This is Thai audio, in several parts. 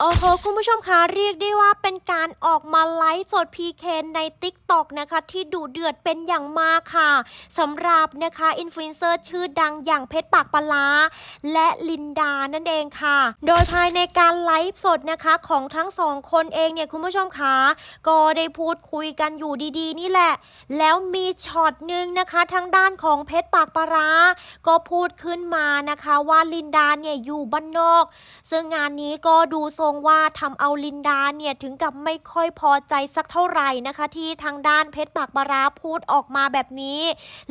โอ้โห คุณผู้ชมคะเรียกได้ว่าเป็นการออกมาไลฟ์สด PK ใน TikTok นะคะ ที่ดุเดือดเป็นอย่างมากค่ะสำหรับนะคะอินฟลูเอนเซอร์ชื่อดังอย่างเพชรปากปลาและลินดานั่นเองค่ะ โดยภายในการไลฟ์สดนะคะของทั้งสองคนเองเนี่ยคุณผู้ชมคะก็ได้พูดคุยกันอยู่ดีๆ นี่แหละ แล้วมีช็อตหนึ่งนะคะทางด้านของเพชรปากปลาก็พูดขึ้นมานะคะว่าลินดาเนี่ยอยู่บ้านนอก ซึ่งงานนี้ก็ดูทรงว่าทำเอาลินดาเนี่ยถึงกับไม่ค่อยพอใจสักเท่าไหร่นะคะ ที่ทางด้านเพชรปากปลาราพูดออกมาแบบนี้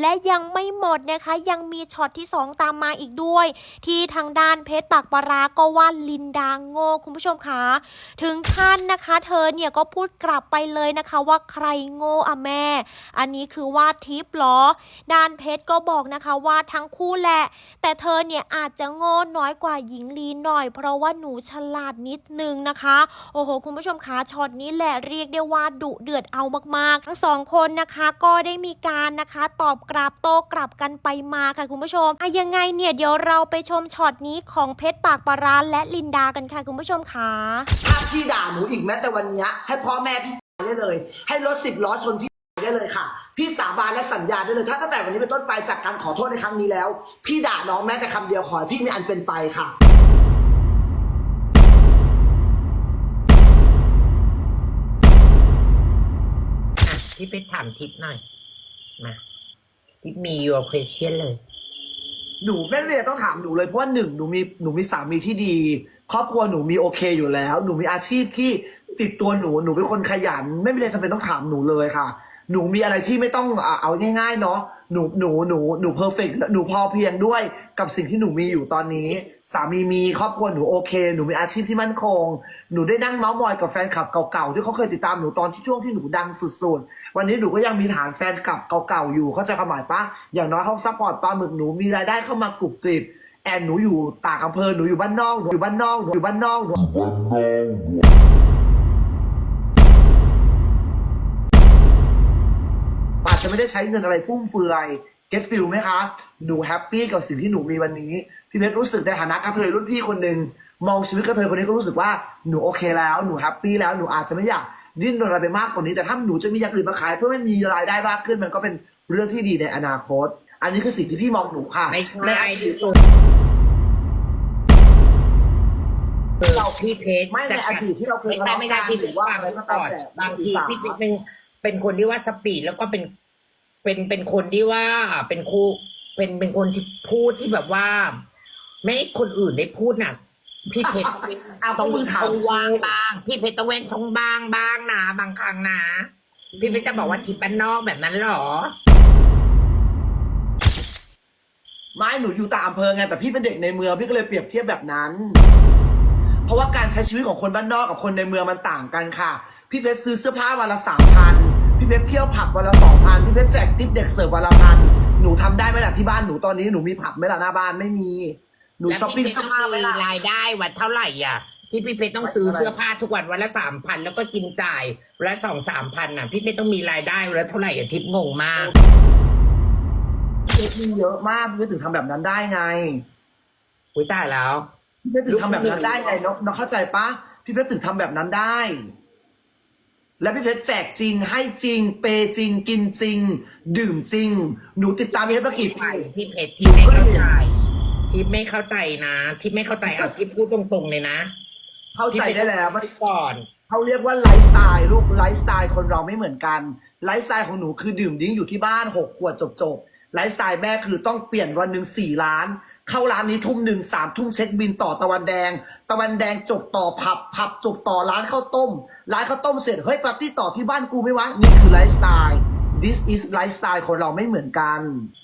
และยังไม่หมดนะคะยังมีช็อตที่ 2 ตามมาอีกด้วย ที่ทางด้านเพชรปากปลาราก็ว่าลินดาโง่คุณผู้ชมคะถึงขั้นนะคะ เธอเนี่ยก็พูดกลับไปเลยนะคะว่าใครโง่อะแม่ อันนี้คือว่าทิปหรอด้านเพชรก็บอกนะคะว่าทั้งคู่แหละ แต่เธอเนี่ยอาจจะโง่น้อยกว่าหญิงลีหน่อย เพราะว่าหนูฉลาดนิดนึงนะคะ โอ้โห คุณผู้ชมคะช็อตนี้แหละเรียกได้ว่าดุเดือดเอามากๆ ทั้งสองคนนะคะก็ได้มีการนะคะตอบกลับโต้กลับกันไปมาค่ะคุณผู้ชมอะยังไงเนี่ยเดี๋ยวเราไปชมช็อตนี้ของเพชรปากปาราและลินดากันค่ะคุณผู้ชมคะถ้าพี่ด่าหนูอีกแม้แต่วันนี้ให้พ่อแม่พี่ได้เลย ให้รถสิบล้อชนพี่ได้เลยค่ะ พี่สาบานและสัญญาได้เลย ถ้าตั้งแต่วันนี้เป็นต้นไปจากการขอโทษในครั้งนี้แล้ว พี่ด่าน้องแม้แต่คำเดียวขอให้พี่มีอันเป็นไปค่ะ พี่ไปถามทิปหน่อยมาทิปมี your question เลย หนูไม่ได้ต้องถามหนูเลยเพราะว่าหนึ่งหนูมีหนูมีสามีที่ดี ครอบครัวหนูมีโอเคอยู่แล้ว หนูมีอาชีพที่ติดตัวหนูหนูเป็นคนขยัน ไม่มีอะไรจำเป็นต้องถามหนูเลยค่ะ หนูมีอะไรที่ไม่ต้องอะเอาง่ายๆเนาะหนูหนูหนูหนูเพอร์เฟกหนูพอเพียงด้วยกับสิ่งที่หนูมีอยู่ตอนนี้ สามีมีครอบครัวหนูโอเค หนูมีอาชีพที่มั่นคง หนูได้นั่งเมาส์มอยกับแฟนคลับเก่าๆที่เขาเคยติดตามหนูตอนที่ช่วงที่หนูดังสุดๆวันนี้หนูก็ยังมีฐานแฟนคลับเก่าๆอยู่เข้าใจความหมายปะอย่างน้อยเขาซัพพอร์ตปลาหมึกหนูมีรายได้เข้ามากรุบกริบแอนหนูอยู่ต่างอำเภอหนูอยู่บ้านนอกหนูอยู่บ้านนอกหนูอยู่บ้านนอกหนูอา จจะไม่ได้ใช้เงินอะไรฟุ่มเฟือยเก็ตฟิลไหมคะ หนูแฮปปี้กับสิ่งที่หนูมีวันนี้ พี่เพชรรู้สึกในฐานะกระเทยรุ่นพี่คนหนึ่งมองชีวิตกระเทยคนนี้ก็รู้สึกว่าหนูโอเคแล้ว หนูแฮปปี้แล้ว หนูอาจจะไม่อยากดิ้นรนอะไรไปมากกว่านี้ แต่ถ้าหนูจะมีอย่างอื่นมาขาย เพื่อให้มีรายได้มากขึ้นมันก็เป็นเรื่องที่ดีในอนาคต อันนี้คือสิ่งที่พี่มองหนูค่ะไม่ในใช่อดีตเราพี่เพชรไม่ในอดีตที่เราเคยไม่ใช่ไม่ใช่ทะเลาะกันพี่หรือว่าอะไรก็ตามแต่บางทีในอีสานพี่เพชรเป็นเป็นคนที่ว่าสปีดแล้วก็เป็น เป็นเป็นคนที่ว่าเป็นครูเป็นเป็นคนที่พูดที่แบบว่า ไม่ให้คนอื่นได้พูดน่ะ พี่เพชรเอาต้องมือถามต้องวางบ้าง พี่เพชรต้องเว้นช่องบ้างบ้างนะบางครั้งนะพี่เพชรจะบอกว่าทิปบ้านนอกแบบนั้นเหรอไม่หนูอยู่ต่างอำเภอไงแต่พี่เป็นเด็กในเมืองพี่ก็เลยเปรียบเทียบแบบนั้น เพราะว่าการใช้ชีวิตของคนบ้านนอกกับคนในเมืองมันต่างกันค่ะ พี่เพชรซื้อเสื้อผ้าวันละสามพัน พี่เพชรเที่ยวผับวันละสองพันพี่เพชรแจกทิปเด็กเสิร์ฟวันละพันหนูทำได้ไหมล่ะที่บ้านหนูตอนนี้หนูมีผับไหมล่ะหน้าบ้านไม่มี หนูแล้วช้อปปิ้งพี่เพเสื้ชอรผ้าต้องไหมมีล่ะ รายได้วันเท่าไหร่อะ ที่พี่เพชรต้องซื้ออะไรเสื้อผ้าทุกวันวันละสามพันแล้วก็กินจ่ายวันละสองสามพันอะ พี่เพชรต้องมีรายได้วันละเท่าไหร่อะทิปงงมาก พี่เพชรมีเยอะมากพี่เพชรถึงทำแบบนั้นได้ไง อุ้ยตายแล้ว พี่เพชรถึงทำแบบนั้นได้ไงน้องน้องเข้าใจปะพี่เพชรถึงทำแบบนั้นได้ และพี่เพชรแจกจริงให้จริง เปย์จริงกินจริง ดื่มจริง หนูติดตามพี่เพชรมากี่ปีพี่เพชรที่ไม่เข้าใจ ที่ไม่เข้าใจนะ ที่ไม่เข้าใจเอาที่พูดตรงๆเลยนะ เข้าใจได้แล้วพี่เพชรก่อนเขาเรียกว่าไลฟ์สไตล์ลูกไลฟ์สไตล์คนเราไม่เหมือนกัน ไลฟ์สไตล์ของหนูคือดื่มดิ้งอยู่ที่บ้านหกขวดจบจบๆ ไลฟ์สไตล์แม่คือต้องเปลี่ยนวันหนึ่งสี่ล้าน เข้าร้านนี้ทุ่มหนึ่งสามทุ่มเช็คบินต่อตะวันแดง ตะวันแดงจบต่อผับผับจบต่อร้านข้าวต้ม ร้านข้าวต้มเสร็จเฮ้ยปาร์ตี้ต่อที่บ้านกูไหม่วะนี่คือไลฟ์สไตล์ this is ไลฟ์สไตล์คนเราไม่เหมือนกัน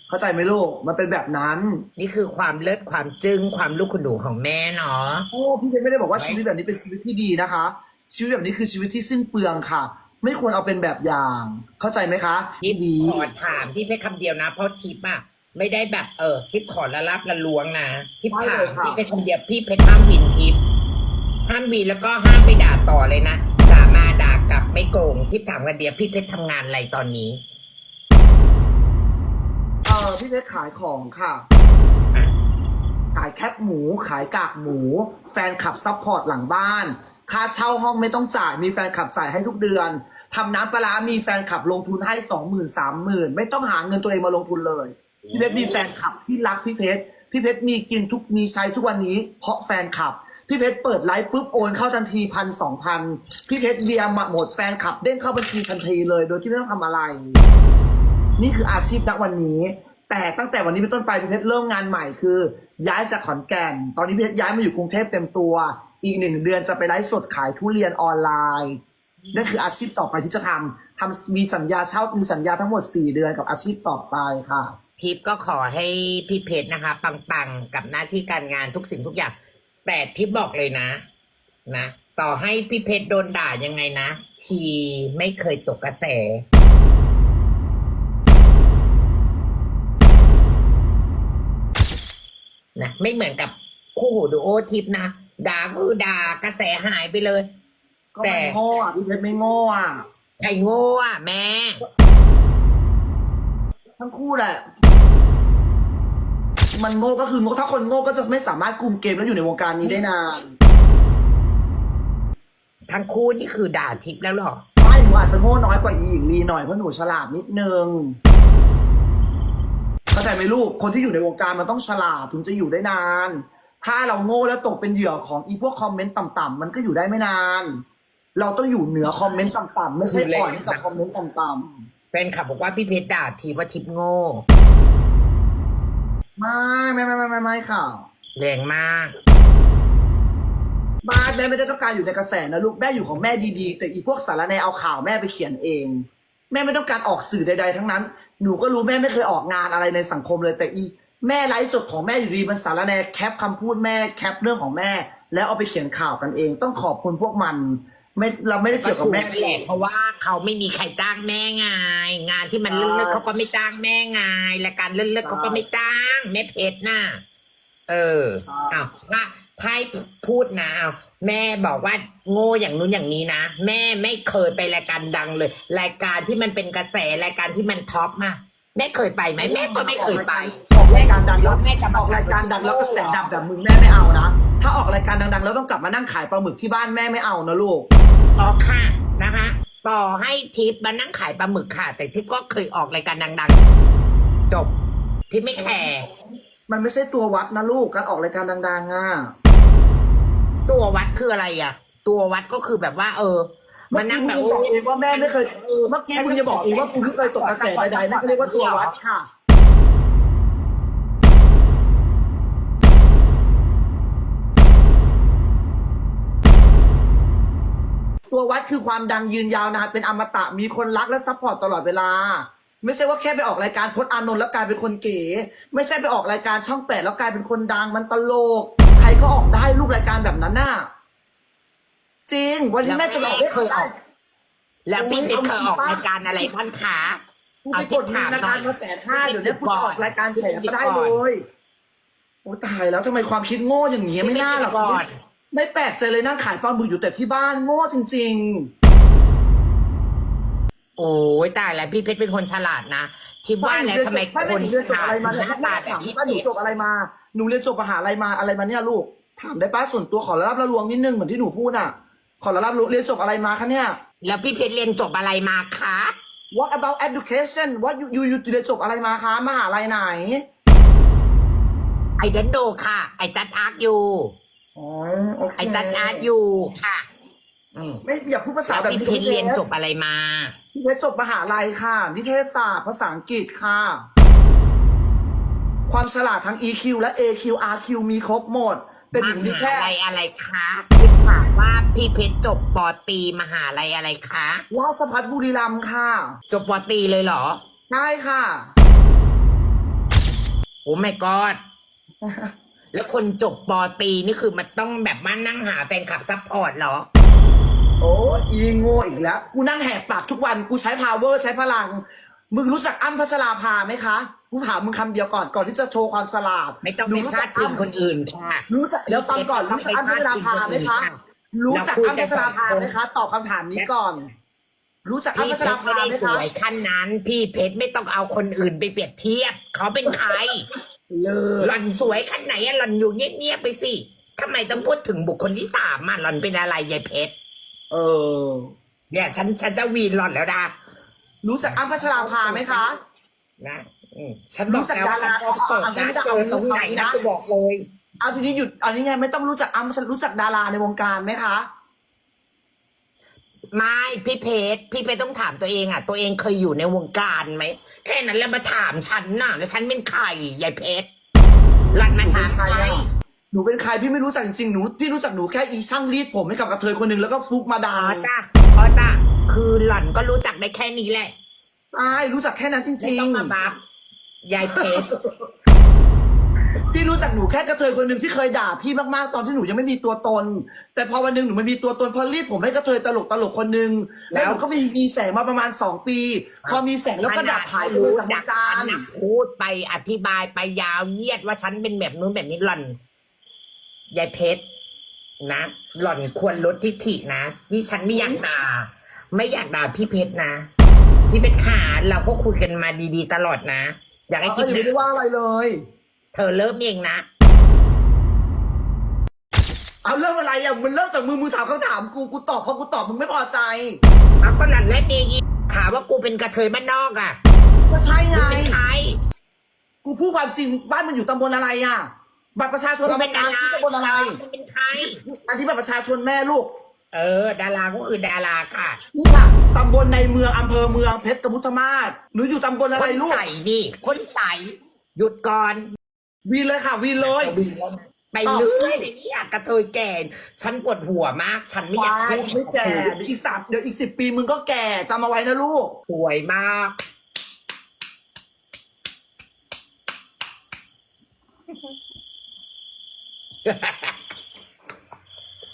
เข้าใจไหมลูกมันเป็นแบบนั้น นี่คือความเลิศความจึ้งความลูกคุณหนูของแม่เนาะโอ้พี่เพชรไม่ได้บอกว่าชีวิตแบบนี้เป็นชีวิตที่ดีนะคะ ชีวิตแบบนี้คือชีวิตที่สิ้นเปลืองค่ะ ไม่ควรเอาเป็นแบบอย่าง เข้าใจไหมคะทิปดีขอถามที่เพชรคำเดียวนะ เพราะทิปอะไม่ได้แบบเออทิปขอละลับละลวงนะทิปถามที่เพชรคำเดียวพี่เพชรห้ามวินทิปห้ามวินแล้วก็ห้ามไปด่าต่อเลยนะด่ามาด่ากลับไม่โกงทิปถามกันเดียวพี่เพชรทำงานอะไรตอนนี้เออพี่เพชรขายของค่ะขายแคปหมูขายกากหมู แฟนขับซัพพอร์ตหลังบ้าน ค่าเช่าห้องไม่ต้องจ่าย มีแฟนคลับจ่ายให้ทุกเดือนทำน้ำปลาร้ามีแฟนคลับลงทุนให้สองหมื่นสามหมื่นไม่ต้องหาเงินตัวเองมาลงทุนเลย พี่เพชรมีแฟนคลับที่รักพี่เพชร พี่เพชรมีกินทุกมีใช้ทุกวันนี้ เพราะแฟนคลับ พี่เพชรเปิดไลฟ์ปุ๊บโอนเข้าทันทีพันสองพันพี่เพชรเบียร์มาหมดแฟนคลับเด้งเข้าบัญชีทันทีเลย โดยที่ไม่ต้องทำอะไร นี่คืออาชีพณวันนี้ แต่ตั้งแต่วันนี้เป็นต้นไปพี่เพชรเริ่มงานใหม่คือ ย้ายจากขอนแก่น ตอนนี้พี่เพชรย้ายมาอยู่กรุงเทพเต็มตัว อีกหนึ่งเดือนจะไปไลฟ์สดขายทุเรียนออนไลน์นั่นคืออาชีพต่อไปที่จะทำทำมีสัญญาเช่ามีสัญญาทั้งหมดสี่เดือนกับอาชีพต่อไปค่ะ ทิปก็ขอให้พี่เพชรนะคะ ปังๆ กับหน้าที่การงานทุกสิ่งทุกอย่าง แต่ทิปบอกเลยนะ นะ ต่อให้พี่เพชรโดนด่ายังไงนะ ทีไม่เคยตกกระแส นะ ไม่เหมือนกับคู่หูดูโอทิปนะ ด่าก็คือด่ากระแสหายไปเลย ก็ไม่โง่อะพี่เพชรไม่โง่อะไอ้โง่อะแม่ ทั้งคู่แหละ มันโง่ก็คือโง่ถ้าคนโง่ก็จะไม่สามารถคุมเกมแล้วอยู่ในวงการนี้ได้นานทั้งคู่นี่คือด่าทิปแล้วเหรอ ไม่หนูอาจจะโง่น้อยกว่าอีหญิงลีหน่อยเพราะหนูฉลาดนิดนึงเข้าใจไหมลูกคนที่อยู่ในวงการมันต้องฉลาดถึงจะอยู่ได้นาน ถ้าเราโง่แล้วตกเป็นเหยื่อของอีพวกคอมเมนต์ต่ำๆมันก็อยู่ได้ไม่นาน เราต้องอยู่เหนือคอมเมนต์ต่ำๆไม่ใช่อ่อนให้กับคอมเมนต์ต่ำแฟนคลับบอกว่าพี่เพชรด่าทีว่าทิปโง่ๆไม่ไม่ไม่ไม่ไม่ไม่ค่ะแรงมาก บ้านแม่ไม่ได้ต้องการอยู่ในกระแสนะลูกแม่อยู่ของแม่ดีๆ แต่อีพวกสารแนเอาข่าวแม่ไปเขียนเอง แม่ไม่ต้องการออกสื่อใดๆทั้งนั้น หนูก็รู้แม่ไม่เคยออกงานอะไรในสังคมเลยแต่อี แม่ไลฟ์สดของแม่อยู่ดีมันสารแนแคปคำพูดแม่แคปเรื่องของแม่ แล้วเอาไปเขียนข่าวกันเอง ต้องขอบคุณพวกมัน ไม่เราไม่ได้เกี่ยวกับแม่ก็ถูนั่นแหละเพราะว่าเขาไม่มีใครจ้างแม่ไงงานที่มันเลื่อนๆเขาก็ไม่จ้างแม่ไงรายการเลื่อนๆเขาก็ไม่จ้างแม่เพชรน่ะเออใช่อ้าวถ้าถ้าพูดนะเอาแม่บอกว่าโง่อย่างนู้นอย่างนี้นะ แม่ไม่เคยไปรายการดังเลย รายการที่มันเป็นกระแสรายการที่มันท็อปมา แม่เคยไปไหมแม่ก็ไม่เคยไปออกรายการดังแล้วแม่จะอมาอกรายการดังแล้วกระแสดับแบบมึงแม่ไม่เอานะ ถ้าออกรายการดังๆ แล้วต้องกลับมานั่งขายปลาหมึกที่บ้านแม่ไม่เอานะลูกต่อค่ะนะคะ ต่อให้ทิปมานั่งขายปลาหมึกค่ะ แต่ทิปก็เคยออกรายการดังๆจบทิปไม่แคร์มันไม่ใช่ตัววัดนะลูกการออกรายการดังๆอะตัววัดคืออะไรอะ ตัววัดก็คือแบบว่า เออเมื่มาอนั่กี้งมึแบบงบอกเองว่าแม่ไม่เคยเมื่อกี้มึงจะบอกเองว่ากูไม่เคยตกกระแสใดๆนั่นก็เรียกว่าตัววัดค่ะตัววัดคือความดังยืนยาวนานเป็นอมตะมีคนรักและซัพพอร์ตตลอดเวลา ไม่ใช่ว่าแค่ไปออกรายการพจน์อานนท์แล้วกลายเป็นคนเก๋ ไม่ใช่ไปออกรายการช่องแปดแล้วกลายเป็นคนดังมันตลก ใครก็ออกได้รูปรายการแบบนั้นน่ะ จริง วันนี้แม่จะบอกไม่เคยออก แล้วพี่เพชรเคยออกรายการอะไรท่านคะกูไปกดเงินธนาคารมาแสนห้าเดี๋ยวนี้กูจะออกรายการแสนก็ได้เลยโอ้ตายแล้วทำไมความคิดโง่อย่างนี้ไม่น่าหรอกก่อนไม่แปลกใจเลยนั่งขายปลาหมึกอยู่แต่ที่บ้านโง่จริงโอ้ยตายแล้วพี่เพชรเป็นคนฉลาดนะทิปๆว่าแล้วทำไมไม่คนหนูเรียนจบอะไรมาหเนี่ยน้าแม่ตาแบถาบมนี้ว่าหนูจบอะไรมาหนูเรียนจบมหาอะไรมาอะไรมาเนี่ยลูกถามได้ป้าส่วนตัวขอรับระลวงนิดนึงเหมือนที่หนูพูดอะ ขอรับรู้เรียนจบอะไรมาคะเนี่ย แล้วพี่เพชรเรียนจบอะไรมาคะ What about education What you you you เรียนจบอะไรมาคะมหาลัยไหนไอเดนโดค่ะไอจัดอาร์ตอยู่อ๋อโอเคไอจัดอาร์ตอยู่ค่ะอืมไม่อย่าพูดภาษาแล้วแบบพี่นี้เพชรเรียนจบอะไรมา พี่เพชรจบมหาลัยค่ะ นิเทศศาสตร์ภาษาอังกฤษค่ะ ความฉลาดทั้ง EQ และ AQ RQ มีครบหมด แต่หนูมีมแค่หาลัยอะไรคะพี่ ถามว่าพี่เพชรจบปอตรีมหาลัยอะไรคะราชพัฒบุรีรัมย์ค่ะ จบปอตรีเลยเหรอใช่ค่ะ โอ้ไม่กอดแล้วคนจบปอตรีนี่คือมันต้องแบบมานั่งหาแฟนคลับซัพพอร์ตเหรอ โอ้อีโง่อีกแล้ว กูนั่งแหกปากทุกวัน กูใช้ power ใช้พลัง มึงรู้จักอ้ำพัชราภาไหมคะกูถามมึงคำเดียวก่อนก่อนที่จะโชว์ความฉลาดไม่ต้องหนูไปรู้พลาจัดกพิงอ้ำคนอื่นค่ะรู้จักเดี๋ยวฟังก่อนรู้จักอ้ำพัชราภาไหมคะรู้จักอ้ำพัชราภาไหมคะตอบคำถามนี้ก่อน รู้จักอ้ำพี่พัเพชชรารไม่ภาได้ไหมสคะวยขั้นนั้น พี่เพชรไม่ต้องเอาคนอื่นไปเปรียบเทียบ เขาเป็นใครเลิศหล่อนสวยขั้นไหนอะหล่อนอยู่เงียบๆไปสิทำไมต้องพูดถึงบุคคลที่สามอะหล่อนเป็นอะไรยายเพชรเออเนี่ยฉันฉันจะวีนหล่อนแล้วนะ รู้จักอ้ำพัชราภาไหมคะ นะอืมฉันบอกแล้วว่ารู้จักดาราพอเปิดเอาเอานะไม่ได้เจอตรงไหนเอาไม่ได้นะกูบอกเลย เอาทีนี้หยุดอันนี้ไงไม่ต้องรู้จักอ้ำรู้จักดาราในวงการไหมคะ ไม่พี่เพชรพี่เพชรต้องถามตัวเองอะ ตัวเองเคยอยู่ในวงการไหมแค่นั้นแล้วมาถามฉันน่ะแล้วฉันเป็นใครยายเพชรหล่อนมาถามใครหนูเป็นใครพี่ไม่รู้จักจริงๆหนูพี่รู้จักหนูแค่อีช่างรีดผมให้กับกระเทยคนหนึ่งแล้วก็ฟลุกมาดัอ๋องจ้าอ๋อจ้า คือหล่อนก็รู้จักได้แค่นี้แหละ ใช่รู้จักแค่นั้นจไม่ริงต้องมาบัฟยายเพชรๆพี่รู้จักหนูแค่กระเทยคนหนึ่งที่เคยด่าพี่มากๆตอนที่หนูยังไม่มีตัวตน แต่พอวันหนึ่งหนูไม่มีตัวตนพอรีดผมให้กระเทยตลกตลกๆคนหนึ่งแล้วหนูก็มีมีแสงมาประมาณสองปี พอมีแสงแล้วก็ดับหายไปเลยสัมดักจาฉัรนน่ะพูดไปอธิบายไปยาวเหยียดว่าฉันเป็นแบบนู้นแบบนี้หล่อนยายเพชรนะ หล่อนควรลดทิฐินะนี่ฉันไม่อยากด่า ไม่อยากด่าพี่เพชรนะ พี่เพชรขาเราก็คุยกันมาดีๆ ตลอดนะ อยากให้เอาคิดก็ยังไม่นะได้ว่าอะไรเลย เธอเริ่มเองนะ เอาเรื่องอะไรอะมันเริ่มจากมือมือถามคำถามกูกูตอบเพราะกูตอบมึงไม่พอใจ เอาก็หล่อนเล่นเองอีกหาว่ากูเป็นกระเทยบ้านนอกอะก็ใช่ไง กูเป็นใคร กูพูดความจริงบ้านมันอยู่ตำบลอะไรอะ บัตรประชาชนกูเป็นดาราที่ตำบลอะไร กูเป็นใคร อันที่บัตรประชาชนแม่ลูก เออ ดาราก็คือดาราค่ะนี่ค่ะตำบลในเมืองอำเภอเมืองเพชรกมุทมาศหนูอยู่ตำบลอะคไรนลูก ใส่ดิคนใส่หยุดก่อนวีนเลยค่ะวีนเลย ไปเรื่อยเลยเนี่ยกระเทยแก่ฉันปวดหัวมาก ฉันไม่อยากพูดไม่แก่เดี๋ยวอีกสามเดี๋ยวอีกสิบปีมึงก็แก่จำเอาไว้นะลูก สวยมาก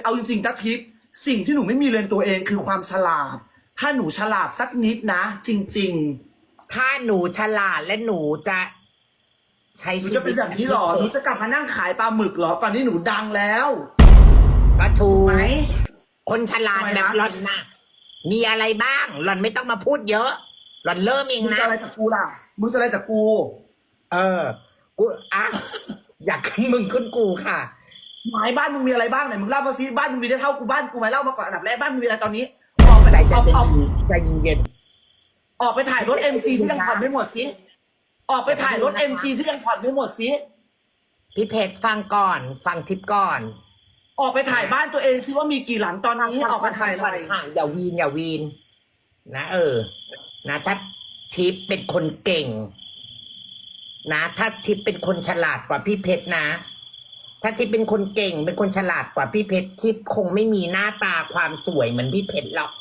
เอาจริงๆตักทิพย์ สิ่งที่หนูไม่มีเลยในตัวเองคือความฉลาด ถ้าหนูฉลาดสักนิดนะ จริง ถ้าหนูฉลาดและหนูจะ ใช้ๆ หนูชีวิตจะเป็นแบบนี้เหรอ หนูจะกลับมานั่งขายปลาหมึกเหรอ ตอนนี้หนูดังแล้ว ก็ถูกไหม คนฉลาดทำไมแบบคะหล่อนน่ะมีอะไรบ้าง หล่อนไม่ต้องมาพูดเยอะ หล่อนเริ่มเองมึงนะจะอะไรจากกูล่ะ มึงจะอะไรจากกู เออ กูอะ อยากขึ้นมึงขึ้นกูค่ะ หมายบ้านมึงมีอะไรบ้างไหนมึงเล่ามาสิบ้านมึงมีได้เท่ากูบ้านกูไหมเล่ามาก่อนอันดับแรกบ้านมึงมีอะไรตอนนี้ออกไปใจออกเย็นออกใจเย็นออกไปถ่ายรถ MC ที่ยังผ่อนไม่หมดสิออกไปถ่ายรถ MC ที่ยังผ่อนไม่หมดสิพี่เพชรฟังก่อน ฟังทิปก่อน ออกไปถ่ายบ้านตัวเองสิว่ามีกี่หลังตอนนี้ออกไปถ่ายหน่อยค่ะอย่าวีนอย่าวีน นะเออ นะถ้าทิปเป็นคนเก่ง นะถ้าทิปเป็นคนฉลาดกว่าพี่เพชรนะ ถ้าทิปเป็นคนเก่ง เป็นคนฉลาดกว่าพี่เพชรทิปคงไม่มีหน้าตาความสวยเหมือนพี่เพชรหรอก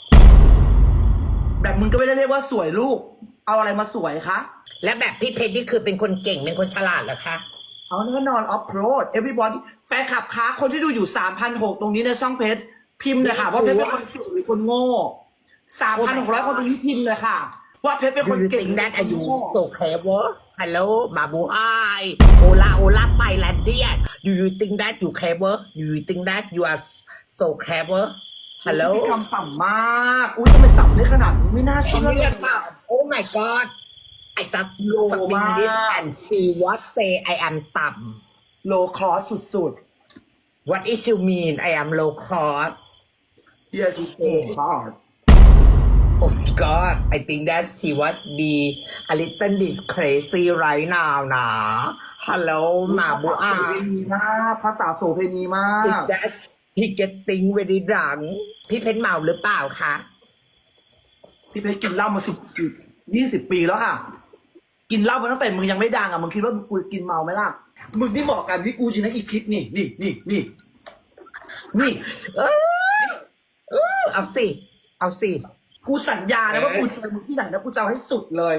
แบบมึงก็ไม่ได้เรียกว่าสวยลูก เอาอะไรมาสวยคะ และแบบพี่เพชรนี่คือเป็นคนเก่งเป็นคนฉลาดเหรอคะ เอาแน่นอนออฟโรด everybody แฟนคลับค้าคนที่ดูอยู่สามพันหกตรงนี้ในช่องเพชรพิมพ์เลยค่ะ ว่าเพชรเป็นคนเก่งหรือคนโง่สามพันหกร้อยคนตรงนี้พิมพ์เลยค่ะ ว่าเพชรเป็นคน Do you เก่ง think that หรือ are คน you โง่ so clever Hello บาบูไอโอลาโอลาไปแลนเดีย Do you think that you clever Do you think that you are so clever Hello พฤติกรรมต่ำมาก อุ้ยทำไมต่ำได้ขนาดนี้ไม่น่าฉัเชื่นอเลเรียยกว่า Oh my God I just โลมาก this and she what say I am ต่โลคอสสุดำ What is you mean I am low cost ๆ yes you so hard Oh my God I think that she was be a little bit crazy right now นะ Hello หมาบูไอภาษาโสเภณีมากภาษาโสเภณีมาก Is that he getting very drunk พี่เพชรเมาหรือเปล่าคะพี่เพชรกินเหล้ามาสิบยี่สิบปีแล้วค่ะ กินเหล้ามาตั้งแต่มึงยังไม่ดังอะมึงคิดว่ากูกินเมาไหมล่ะมึงนี่เหมาะกันที่กูจริงนะอีกคลิปนี่นี่นี่นี่นี่เออเออเอาสิ เอาสิ กูสัญญานะว่ากูเจอมึงที่ไหนนะกูจะเอาให้สุดเลย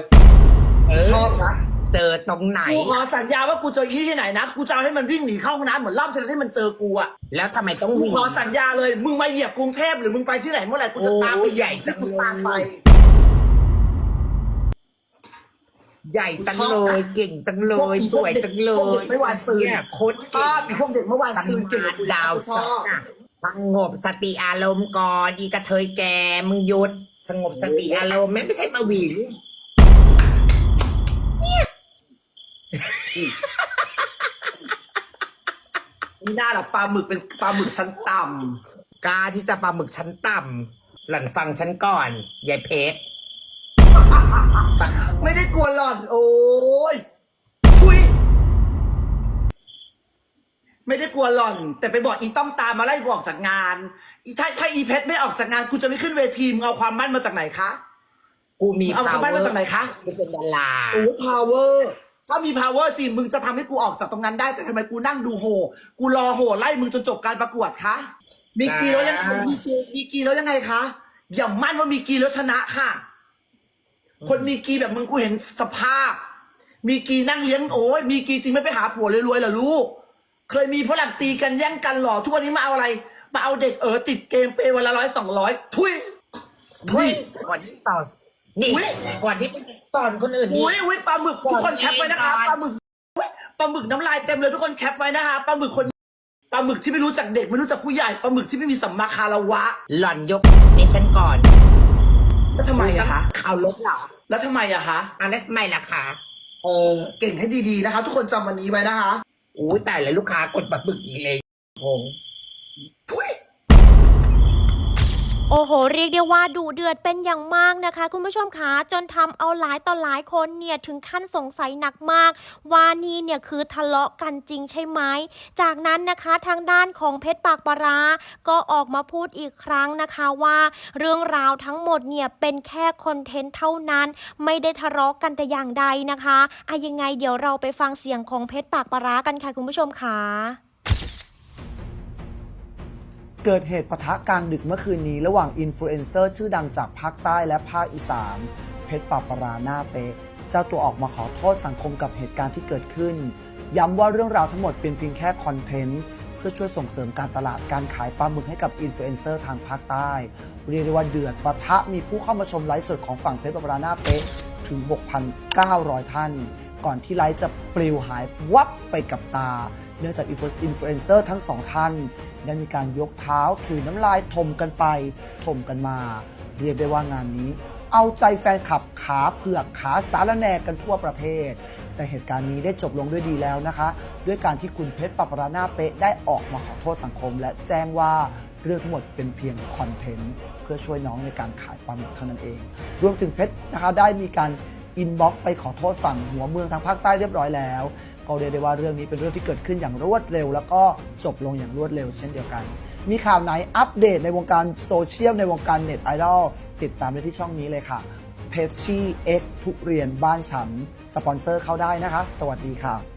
เออชอบนะเจอตรงไหน กูขอสัญญาว่ากูเจอยี่ที่ไหนนะกูจะเอาให้มันวิ่งหนีเข้าห้องน้ำเหมือนรอบที่แล้วที่มันเจอกูอะแล้วทำไมต้องกูวิ่งขอสัญญาเลยมึงมาเหยียบกรุงเทพหรือมึงไปที่ไหนเมื่อไหร่กูจะตามไปโอ้ใหญ่จัที่งกูเลยตามไป ใหญ่จังเลยเก่งจังเลยสวยจังเลพวกยเด็กไม่หวานซื่นเนี่ยโคตรชอบอีพวกเด็กเมื่อวานซืนเก่งกว่ากูดาวชสอบน่ะสงบสติอารมณ์ก่อนอีกระเทยแกมึงหยุด สงบสติอารมณ์ไม่ไม่ใช่มาหวีนนนี่หน้าหรอปลาหมึกเป็นปลาหมึกชั้นต่กล้าที่จะปลาหมึกชั้นต่ำหล่อนฟังฉันก่อนยายเพชรำไม่ได้กลัวหล่อน โอ้ยทุยไม่ได้กลัวหล่อน แต่ไปบอกอีต้องตามมาไล่กูออกจากงาน อีถ้าถ้าอีเพชรไม่ออกจากงานกูจะไม่ขึ้นเวทีมึงเอาความมั่นมาจากไหนคะ กูมี เอาคำใบ้มาจากไหนคะกูเป็นดารา โอ้พาวเวอร์ถ้ามี power จริงมึงจะทำให้กูออกจากตรงนั้นได้แต่ทำไมกูนั่งดูโห กูรอโหไล่มึงจนจบการประกวดคะมีกีแล้วยังมีกีมีกีแล้วยังไงคะอย่ามั่นว่ามีกีแล้วชนะค่ะ คนมีกีแบบมึงกูเห็นสภาพ มีกีนั่งเลี้ยงโอ้ยมีกีจริงไม่ไปหาผัวรวยๆเหรอลูก เคยมีฝรั่งตีกันแย่งกันหรอทุกวันนี้มาเอาอะไร มาเอาเด็กเออติดเกมเปย์วันละร้อยสองร้อยทุยเฮ้ยก่อนที่สอนนี่อุ๊ย ก่อนที่สอนคนอื่นนี่ อุ้ยอุ้ยปลาหมึกทุกคนแคปไว้นะคะก่อนปลาหมึกอุ๊ยปลาหมึกน้ำลายเต็มเลยทุกคนแคปไว้นะคะปลาหมึกคนปลาหมึกที่ไม่รู้จักเด็กไม่รู้จักผู้ใหญ่ปลาหมึกที่ไม่มีสัมมาคารวะหล่อนยกนี่ฉันก่อนแล้วทำไมอะคะข่าวลบเหรอแล้วทำไมอะคะอันนั้นทำไมล่ะคะเออเก่งให้ดีๆนะคะ ทุกคนจำวันนี้ไว้นะคะ อู้แต่ละลูกค้ากดปลาบึกอีกเลยงงทุย โอ้โห เรียกได้ว่าดูเดือดเป็นอย่างมากนะคะ คุณผู้ชมคะจนทำเอาหลายต่อหลายคนเนี่ยถึงขั้นสงสัยหนักมาก ว่านี่เนี่ยคือทะเลาะกันจริงใช่ไหมจากนั้นนะคะทางด้านของเพชรปากปลาร้าก็ออกมาพูดอีกครั้งนะคะว่า เรื่องราวทั้งหมดเนี่ยเป็นแค่คอนเทนต์เท่านั้น ไม่ได้ทะเลาะกันแต่อย่างใดนะคะอะยังไงเดี๋ยวเราไปฟังเสียงของเพชรปากปลาร้ากันค่ะคุณผู้ชมค่ะ เกิดเหตุปะทะกลางดึกเมื่อคืนนี้ ระหว่างอินฟลูเอนเซอร์ชื่อดังจากภาคใต้และภาคอีสานเพชรปราปราหน้าเป๊ะเจ้าตัวออกมาขอโทษสังคมกับเหตุการณ์ที่เกิดขึ้น ย้ำว่าเรื่องราวทั้งหมดเป็นเพียงแค่คอนเทนต์เพื่อช่วยส่งเสริมการตลาดการขายปลาหมึกให้กับอินฟลูเอนเซอร์ทางภาคใต้ เรียกได้ว่าเดือดปะทะมีผู้เข้ามาชมไลฟ์สดของฝั่งเพชรปาปราหน้าเป๊ะถึง 6,900 ท่าน ก่อนที่ไลฟ์จะปลิวหายวับไปกับตา เนื่องจากอินฟลูเอนเซอร์ทั้งสองท่านได้มีการยกเท้าถือน้ำลายถมกันไปถมกันมา เรียกได้ว่างานนี้ เอาใจแฟนคลับขาเผือกขาสารแหนกันทั่วประเทศ แต่เหตุการณ์นี้ได้จบลงด้วยดีแล้วนะคะ ด้วยการที่คุณเพชรปปรานาเป๊ะได้ออกมาขอโทษสังคม และแจ้งว่าเรื่องทั้งหมดเป็นเพียงคอนเทนต์เพื่อช่วยน้องในการขายปลาหมึกเท่านั้นเอง รวมถึงเพชรนะคะได้มีการอินบ็อกซ์ไปขอโทษฝั่งหัวเมืองทางภาคใต้เรียบร้อยแล้ว ก็เรียกได้ว่าเรื่องนี้เป็นเรื่องที่เกิดขึ้นอย่างรวดเร็ว แล้วก็จบลงอย่างรวดเร็วเช่นเดียวกัน มีข่าวไหนอัปเดตในวงการโซเชียลในวงการเน็ตไอดอลติดตามได้ที่ช่องนี้เลยค่ะเพชชี่เอ็กทุเรียนบ้านฉัน สปอนเซอร์เข้าได้นะคะ สวัสดีค่ะ